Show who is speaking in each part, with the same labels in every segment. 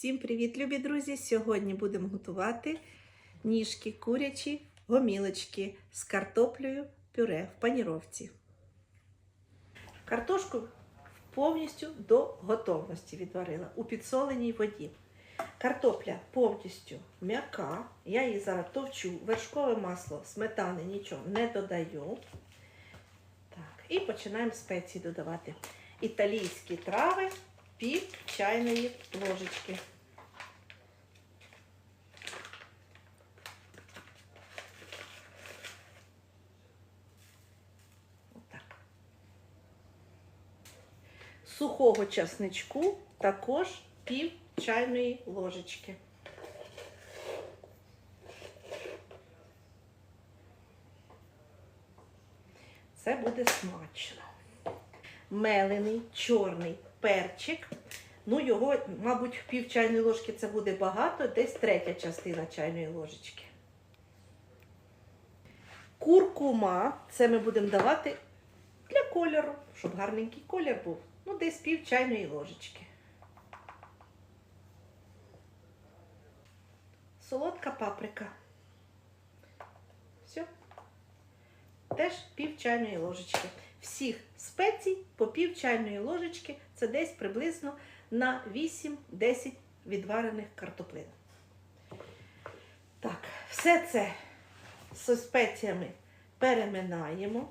Speaker 1: Всім привіт, любі друзі! Сьогодні будемо готувати ніжки курячі гомілочки з картоплею пюре в паніровці. Картошку повністю до готовності відварила у підсоленій воді. Картопля повністю м'яка. Я її зараз товчу, вершкове масло, сметани нічого не додаю. Так, і починаємо спеції додавати. Італійські трави пів чайної ложечки. Отак. Сухого часничку також пів чайної ложечки. Це буде смачно. Мелений чорний перчик. Ну, його, мабуть, пів чайної ложки це буде багато, десь третя частина чайної ложечки. Куркума, це ми будемо давати для кольору, щоб гарненький колір був. Ну, десь пів чайної ложечки. Солодка паприка. Все. Теж пів чайної ложечки. Всіх спецій по пів чайної ложечки це десь приблизно на 8-10 відварених картоплин. Так, все це з спеціями переминаємо.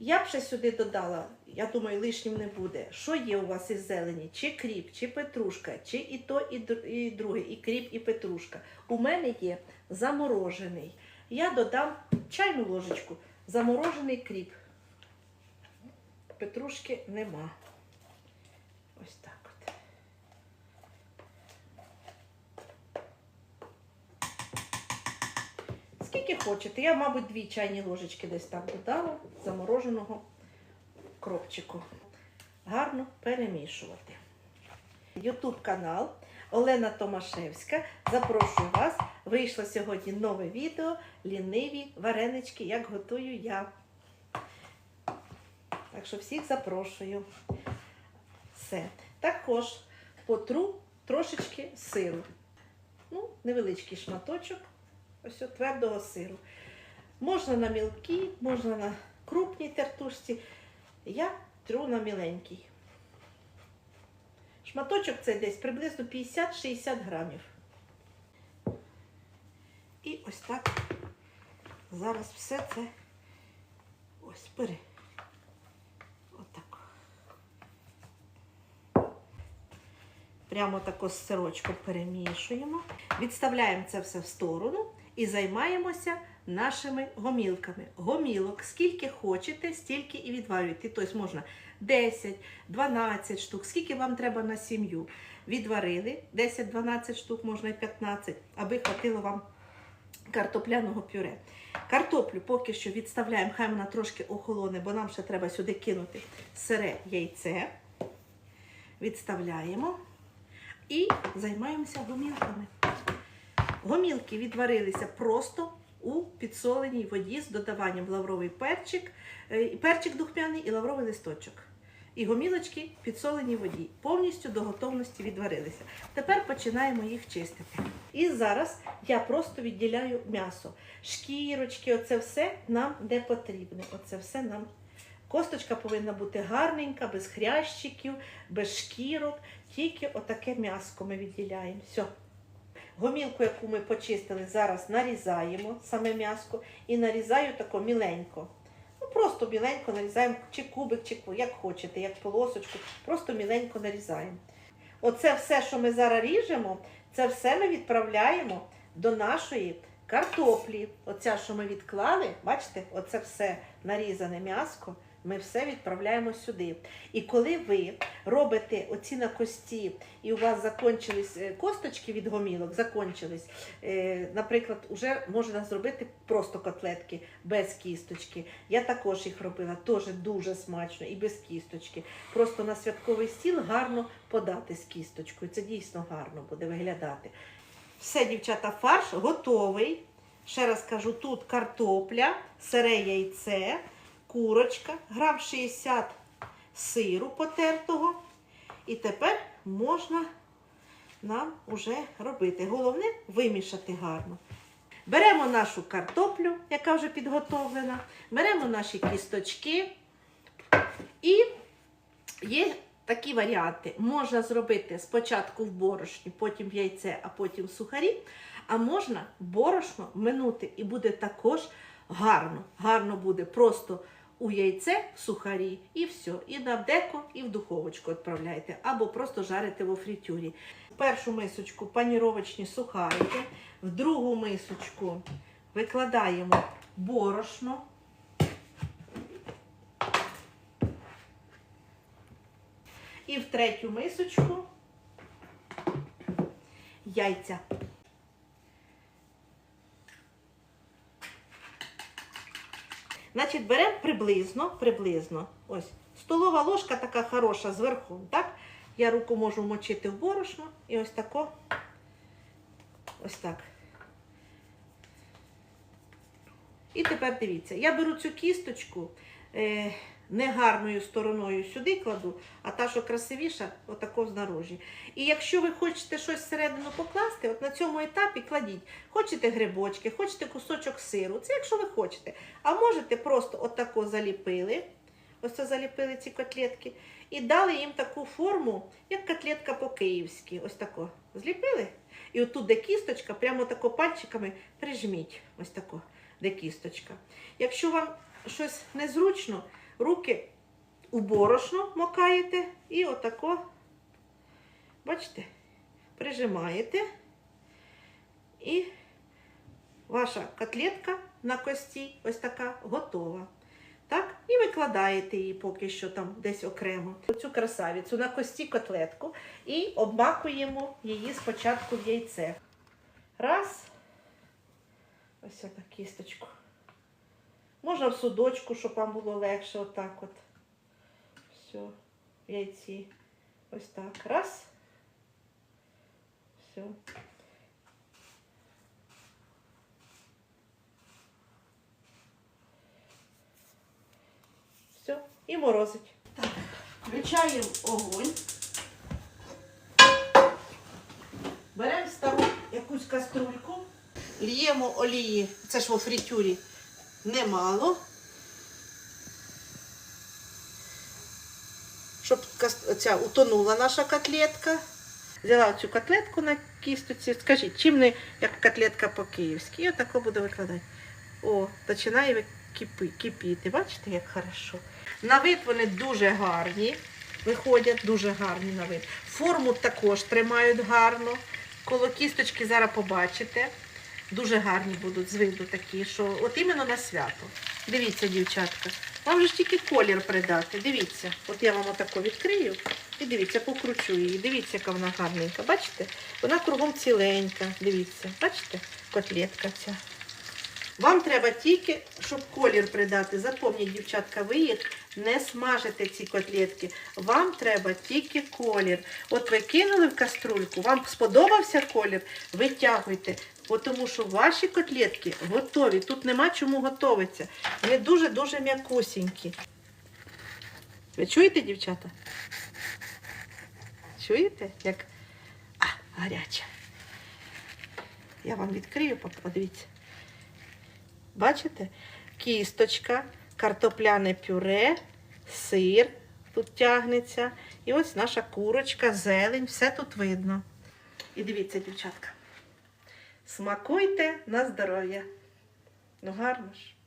Speaker 1: Я б ще сюди додала, я думаю, лишнім не буде. Що є у вас із зелені? Чи кріп, чи петрушка, чи і то, і, друге, і кріп, і петрушка. У мене є заморожений. Я додам чайну ложечку, заморожений кріп. Петрушки нема. Ось так от. Скільки хочете. Я, мабуть, дві чайні ложечки десь так додала замороженого кропчику. Гарно перемішувати. Ютуб канал Олена Томашевська. Запрошую вас. Вийшло сьогодні нове відео Ліниві варенички, як готую я. Так що всіх запрошую. Все. Також потру трошечки сиру. Ну, невеличкий шматочок ось твердого сиру. Можна на мілкій, можна на крупній тертушці. Я тру на міленькій. Шматочок це десь приблизно 50-60 грамів. І ось так зараз все це ось бери. Отак. Прямо тако з сирочком перемішуємо. Відставляємо це все в сторону і займаємося нашими гомілками. Гомілок, скільки хочете, стільки і відварюйте. Тобто можна 10, 12 штук, скільки вам треба на сім'ю. Відварили 10-12 штук, можна і 15, аби хватило вам картопляного пюре. Картоплю поки що відставляємо, хай вона трошки охолоне, бо нам ще треба сюди кинути сире яйце. Відставляємо і займаємося гомілками. Гомілки відварилися просто у підсоленій воді з додаванням лавровий перчик, е, перчик духмяний і лавровий листочок. І гомілочки в підсоленій воді повністю до готовності відварилися. Тепер починаємо їх чистити. І зараз я просто відділяю м'ясо. Шкірочки, оце все нам не потрібне. Оце все нам. Косточка повинна бути гарненька, без хрящиків, без шкірок. Тільки отаке м'яско ми відділяємо. Все. Гомілку, яку ми почистили, зараз нарізаємо саме м'яско і нарізаю тако міленько. Ну, просто міленько нарізаємо, чи кубик, чи як хочете, як полосочку, просто міленько нарізаємо. Оце все, що ми зараз ріжемо, це все ми відправляємо до нашої картоплі. Оця, що ми відклали, бачите, оце все нарізане м'яско, ми все відправляємо сюди. І коли ви робите оці на кості, і у вас закончились е, косточки від гомілок, закончились, е, наприклад, вже можна зробити просто котлетки без кісточки. Я також їх робила, теж дуже смачно і без кісточки. Просто на святковий стіл гарно подати з кісточкою. Це дійсно гарно буде виглядати. Все, дівчата, фарш готовий. Ще раз кажу, тут картопля, сире яйце, курочка, грам 60 сиру потертого. І тепер можна нам уже робити. Головне вимішати гарно. Беремо нашу картоплю, яка вже підготовлена, беремо наші кісточки і є такі варіанти. Можна зробити спочатку в борошні, потім в яйце, а потім в сухарі. А можна борошно минути і буде також гарно. Гарно буде просто у яйце в сухарі і все. І на деко, і в духовочку відправляйте, або просто жарите во фритюрі. В першу мисочку паніровочні сухарики, в другу мисочку викладаємо борошно. І в третю мисочку яйця. Значить, беремо приблизно, приблизно, ось, столова ложка така хороша зверху, так? Я руку можу мочити в борошно і ось тако, ось так. І тепер дивіться, я беру цю кісточку е, не гарною стороною сюди кладу, а та, що красивіша, отако знаружі. І якщо ви хочете щось всередину покласти, от на цьому етапі кладіть. Хочете грибочки, хочете кусочок сиру. Це якщо ви хочете. А можете просто отако заліпили. Ось це заліпили ці котлетки. І дали їм таку форму, як котлетка по-київськи. Ось тако. Зліпили. І отут, де кісточка, прямо тако пальчиками прижміть. Ось тако, де кісточка. Якщо вам щось незручно, руки у борошно макаєте і отако, бачите, прижимаєте. І ваша котлетка на кості ось така готова. Так? І викладаєте її поки що там десь окремо. Цю красавицю на кості котлетку і обмакуємо її спочатку в яйце. Раз. Ось так кісточку. Можна в судочку, щоб вам було легше, отак от. Все, яйці. Ось так. Раз. Все. Все. І морозить. Так, включаємо огонь. Беремо стару якусь каструльку, л'ємо олії, це ж во фритюрі, немало. Щоб ця утонула наша котлетка. Взяла цю котлетку на кісточці. Скажіть, чим не як котлетка по-київськи? І отако буду викладати. О, починає кипіти. Бачите, як хорошо. На вид вони дуже гарні. Виходять дуже гарні на вид. Форму також тримають гарно. Коло кісточки зараз побачите. Дуже гарні будуть з виду такі, що от іменно на свято. Дивіться, дівчатка. Вам же ж тільки колір придати. Дивіться. От я вам отако відкрию і дивіться, покручу її. Дивіться, яка вона гарненька. Бачите? Вона кругом ціленька. Дивіться, бачите? Котлетка ця. Вам треба тільки, щоб колір придати. Запам'ятайте, дівчатка, ви їх не смажите, ці котлетки. Вам треба тільки колір. От ви кинули в каструльку, вам сподобався колір, витягуйте. Тому що ваші котлетки готові. Тут нема чому готуватися. Вони дуже-дуже м'якусінькі. Ви чуєте, дівчата? Чуєте? Як а, гаряча. Я вам відкрию, подивіться. Бачите? Кісточка, картопляне пюре, сир тут тягнеться. І ось наша курочка, зелень, все тут видно. І дивіться, дівчатка. Смакуйте на здоров'я. Ну гарно ж.